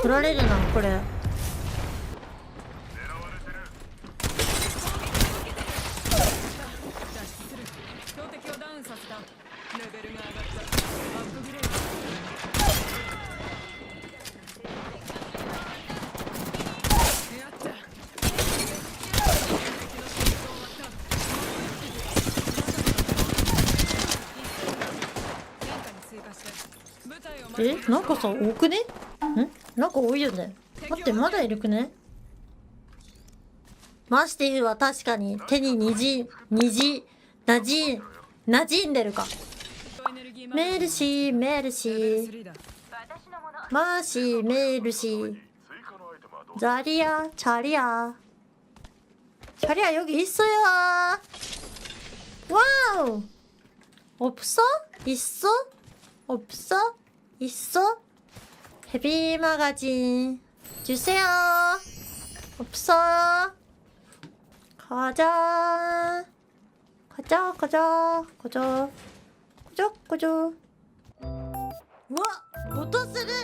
取られるなこれ。え？なんかさ多くね？んなんか多いよね待ってまだいるくねマスティフは確かに手ににじにじなじなじんでるかメルシーメルシーマーシーメルシーザリアチャリアチャリア여기있어요 와우 없어? 있어? 없어? 있어? 헤비 마가지 주세요. 없어. 가자. 가자 가자 가자. 가자 가자. 우와 로터스를